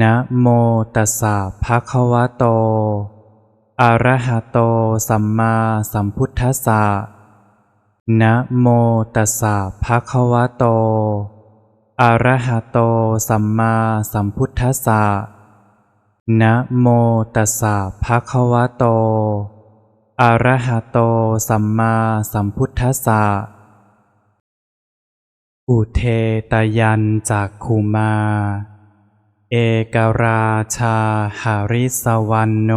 นะโมตัสสะภะคะวะโต อะระหะโต สัมมาสัมพุทธัสสะ นะโมตัสสะภะคะวะโต อะระหะโต สัมมาสัมพุทธัสสะ นะโมตัสสะภะคะวะโต อะระหะโต สัมมาสัมพุทธัสสะ อุเทตยันจากคูมา เอกราชาหาริสวันโน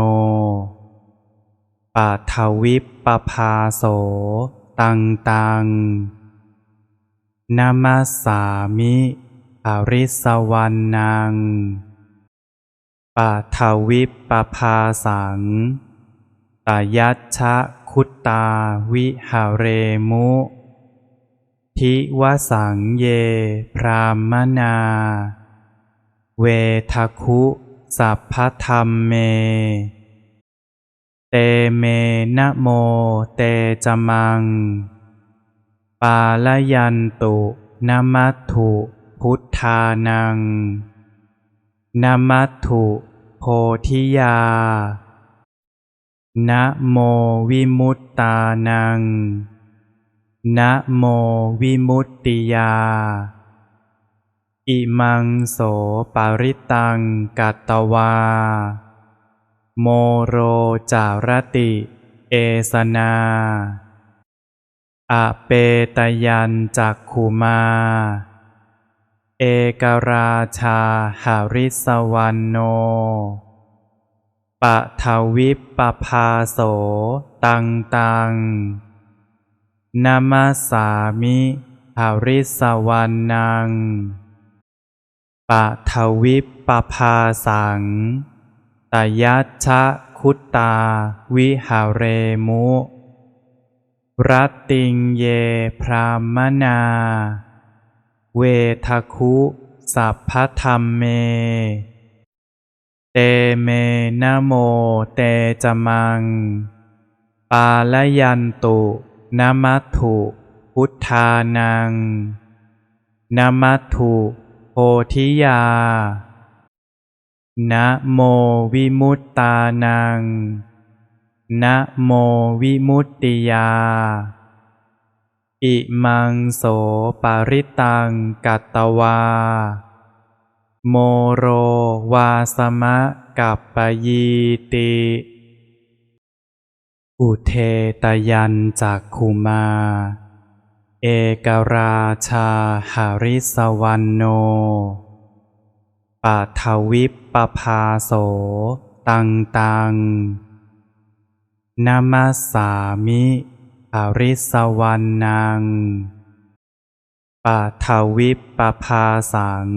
ปัทวิปปภาโส ตังตังนามาสามิหาริสวันนังปัทวิปปภาสังตยัชชะคุตตาวิหาเรมุ ทิวสังเย พรามนา เวทคุสัพพธรรมเม เตเมนะโมเตจมัง ปาลยันตุนมัตถุพุทธานังนมัตถุโพธิยานะโมวิมุตตานังนะโมวิมุตติยา อิมังโสปาริตังกัตตวา โมโรจารติ เอสนาอะเปตยันจักขุมา เอกราชาหาริสวันโนปะทวิปปภาโสตังตังนามาสามิหาริสวันนัง ปะทวิปปภาสังตยัชชะคุตตา วิหาเรมุ รัตติงเยพรามนา เวทคุสัพพธรรมเม เตเมนะโมเตจมัง ปาลยันตุนมัตถุ พุทธานังนมัตถุ พธิยา นะโมวิมุตตานัง นะโมวิมุตติยา อิมังโสปาริตังกัตตวา โมโรวาสมะกัปปยีติอุเทตยันจากคูมา เอกราชาหาริสวันโนปัทวิปปภาโส ตังตังนามาสสามิหาริสวันนังปัทวิปปภาสัง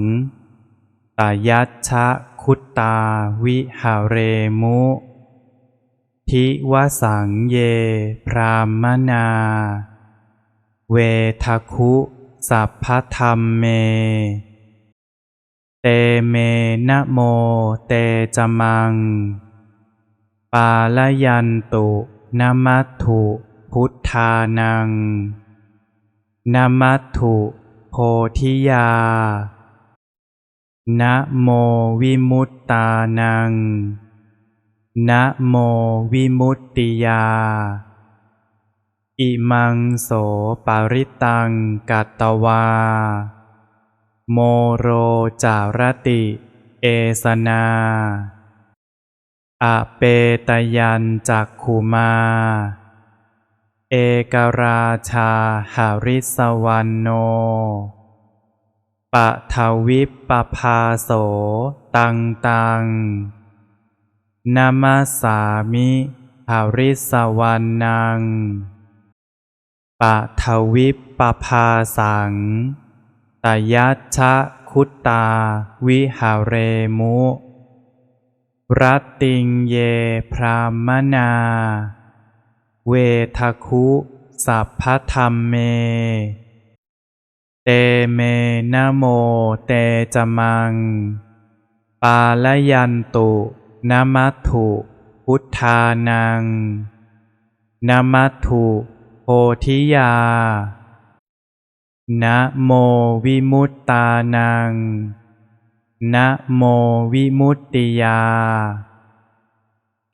ตยัชชะคุตตาวิหาเรมุ ทิวสังเย พรามนา เวทคุสัพพธรรมเม เตเมนะโมเตจมัง ปาลยันตุนมัตถุพุทธานังนมัตถุโพธิยานะโมวิมุตตานังนะโมวิมุตติยา อิมังโสปาริตังกัตตวา โมโรจารติ เอสนาอะเปตยันจักขุมา เอกราชาหาริสวันโนปะทวิปปภาโสตังตังนามาสามิหาริสวันนัง ปะทวิปปภาสังตยัชชะคุตตา วิหาเรมุ รัตติงเยพรามนา เวทคุสัพพธรรมเม เตเมนโมเตจมัง ปาลยันตุนมัตถุ พุทธานังนมัตถุ ธิยา นะโมวิมุตตานัง นะโมวิมุตติยา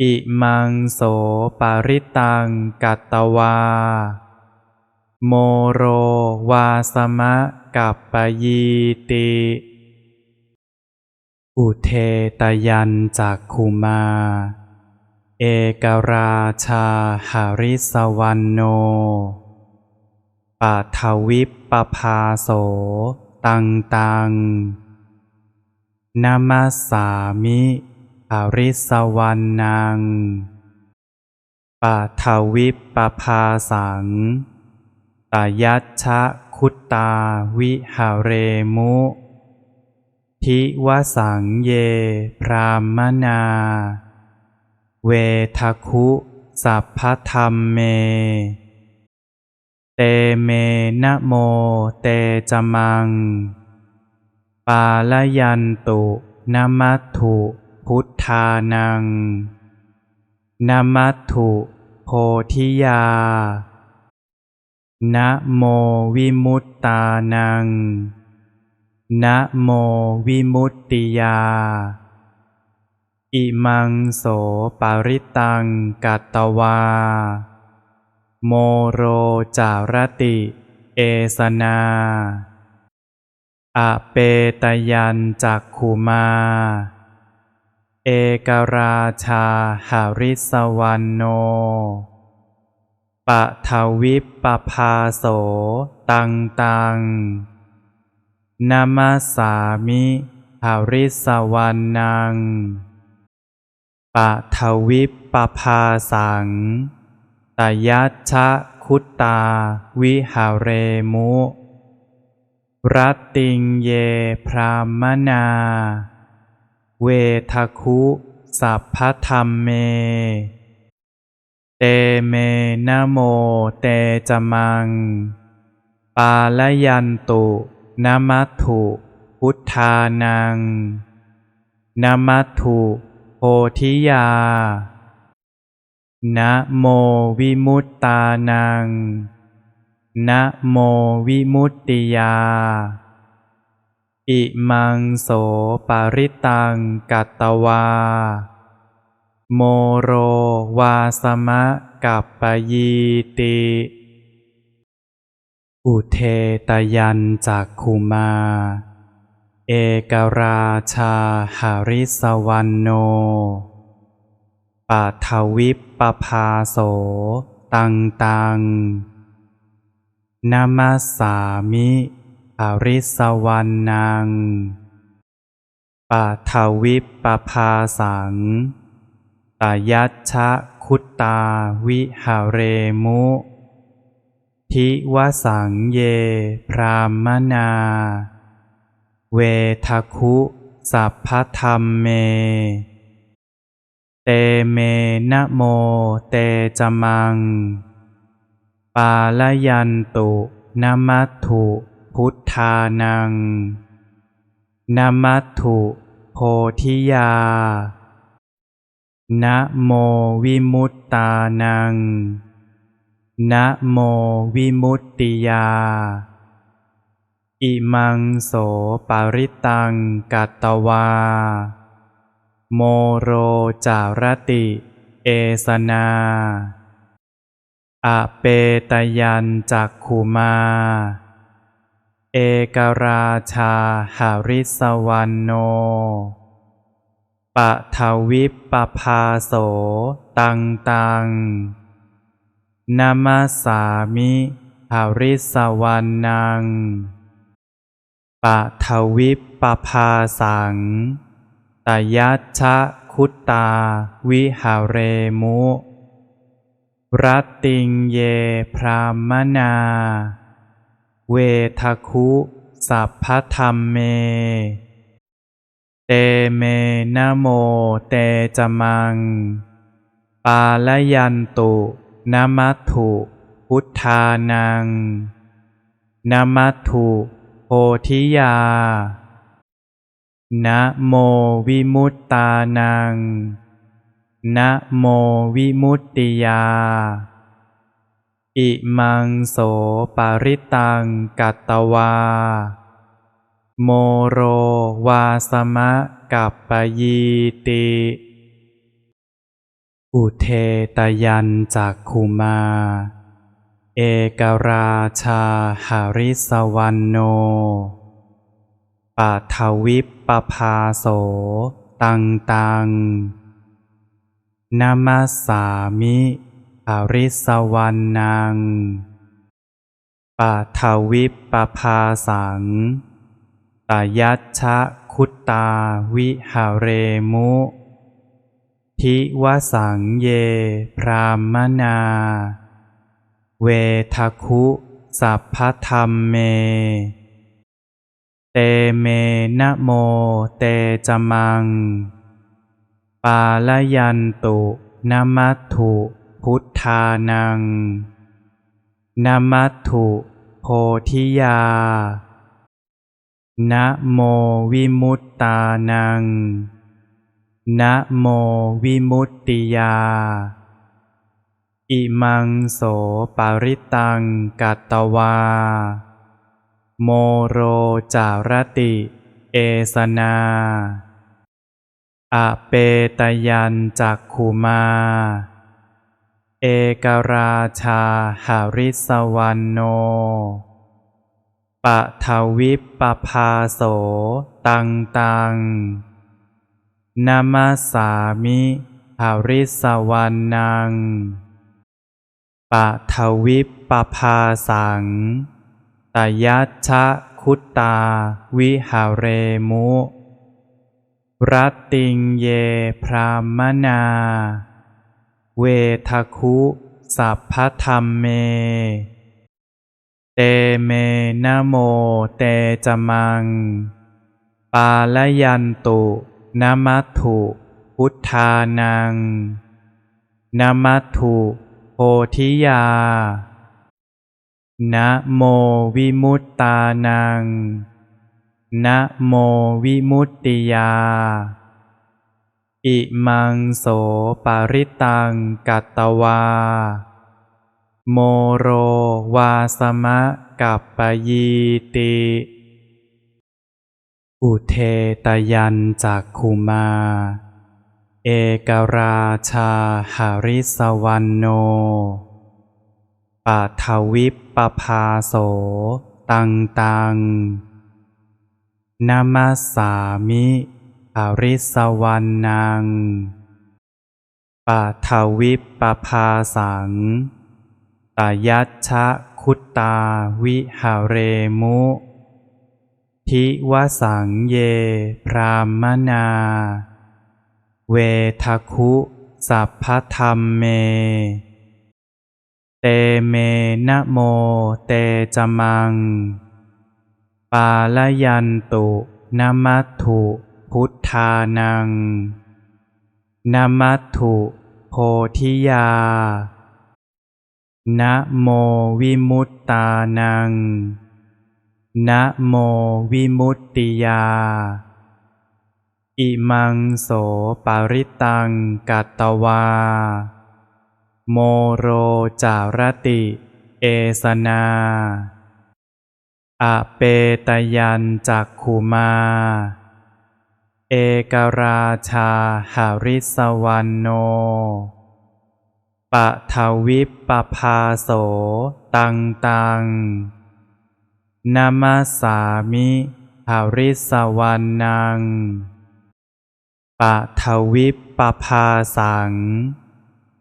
อิมังโสปาริตังกัตตวา โมโรวาสมะกัปปยีติอุเทตยันจากคุมา เอกราชาหาริสวันโนปัทวิปปภาโส ตังตังนามัสสามิหาริสวันนังปัทวิปปภาสังตยัชชะคุตตาวิหาเรมุ ทิวสังเย พรามนา เวทคุสัพพธรรมเม เตเมนะโมเตจมัง ปาลยันตุนมัตถุพุทธานังนมัตถุโพธิยา นะโมวิมุตตานัง นะโมวิมุตติยา อิมังโสปาริตังกัตตวา โมโรจารติ เอสนาอเปตยันจักขุมา เอกราชาหาริสวันโนปะทวิปปภาโสตังตังนามัสสามิหาริสวันนัง ปะทวิปปภาสังตยัชะคุตตา วิหาเรมุ รัตติงเยพรามนา เวทคุสัพพธรรมเม เตเมนโมเตจมัง ปาลยันตุนมัตถุ พุทธานังนมัตถุ โพธิยา นะโมวิมุตตานัง นะโมวิมุตติยา อิมังโสปาริตังกัตตวา โมโรวาสมะกัปปยีติอุเทตยันจากคุมา เอกราชาหาริสวันโนปัทวิปปภาโส ตังตังนามัสามิหาริสวันนังปัทวิปปภาสังตยัชชะคุตตาวิหาเรมุ ทิวสังเย พรามนา เวทคุสัพพธรรมเม เตเมนะโมเตจมัง ปาลยันตุนมัตถุพุทธานังนมัตถุโพธิยานะโมวิมุตตานังนะโมวิมุตติยา อิมังโสปาริตังกัตตวา โมโรจารติ เอสนาอเปตยันจักขุมา เอกราชาหาริสวันโนปะทวิปปภาโสตังตังนามัสสามิหาริสวันนัง ปะทวิปปภาสังตยัชะคุตตา วิหาเรมุ รัตติงเยพรามนา เวทคุสัพพธรรมเม เตเมนโมเตจมัง ปาลยันตุนมัตถุ พุทธานังนมัตถุ โพธิยา นะโมวิมุตตานัง นะโมวิมุตติยา อิมังโสปาริตังกัตตวา โมโรวาสมะกัปปยีติอุเทตยันจากคุมา เอกราชาหาริสวันโนปัทวิปปภาโส ตังตังนามัสามิหาริสวันนังปัทวิปปภาสังตยัชชะคุตตาวิหาเรมุ ทิวสังเย พรามนา เวทคุสัพพธรรมเม เตเมนะโมเตจมัง ปาลยันตุนมัตถุพุทธานังนมัตถุโพธิยานะโมวิมุตตานังนะโมวิมุตติยา อิมังโสปาริตังกัตตวา โมโรจารติ เอสนาอเปตยันจักขุมา เอกราชาหาริสวันโนปะทวิปปภาโสตังตังนามาสามิหาริสวันนัง ปะทวิปปภาสังตยัชชะคุตตาวิหาเรมุ รัตติงเยพรามนา เวทคุสัพพธรรมเม เตเมนโมเตจมัง ปาลยันตุนมัตถุพุทธานังนมัตถุ โพธิยา นะโมวิมุตตานัง นะโมวิมุตติยา อิมังโสปาริตังกัตตวา โมโรวาสมะกัปปยีติอุเทตยันจากคุมา เอกราชาหาริสวันโนปัทวิปปภาโส ตังตังนามัสามิหาริสวันนังปัทวิปปภาสังตยัชชะคุตตาวิหาเรมุ ทิวสังเย พรามนา เวทคุสัพพธรรมเม เตเมนะโมเตจมัง ปาลยันตุนมัตถุพุทธานังนมัตถุโพธิยานะโมวิมุตตานังนะโมวิมุตติยา อิมังโสปาริตังกัตตวา โมโรจารติ เอสนาอเปตยันจักขุมา เอกราชาหาริสวันโนปะทวิปปภาโสตังตังนามาสามิหาริสวันนัง ปะทวิปปภาสัง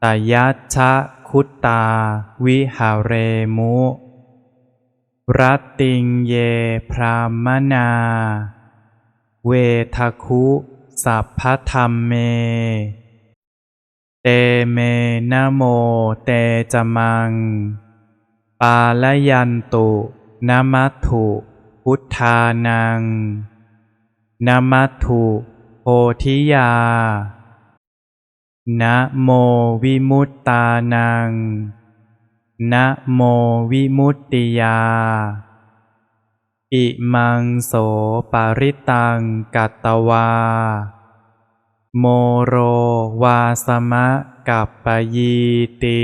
ตยัชชะคุตตา วิหาเรมุ รัตติงเยพรามนา เวทคุสัพพธรรมเม เตเมนโมเตจมัง ปาลยันตุนมัตถุพุทธานังนมัตถุ โพธิยา นะโมวิมุตตานัง นะโมวิมุตติยา อิมังโสปาริตังกัตตวา โมโรวาสมะกัปปยีติ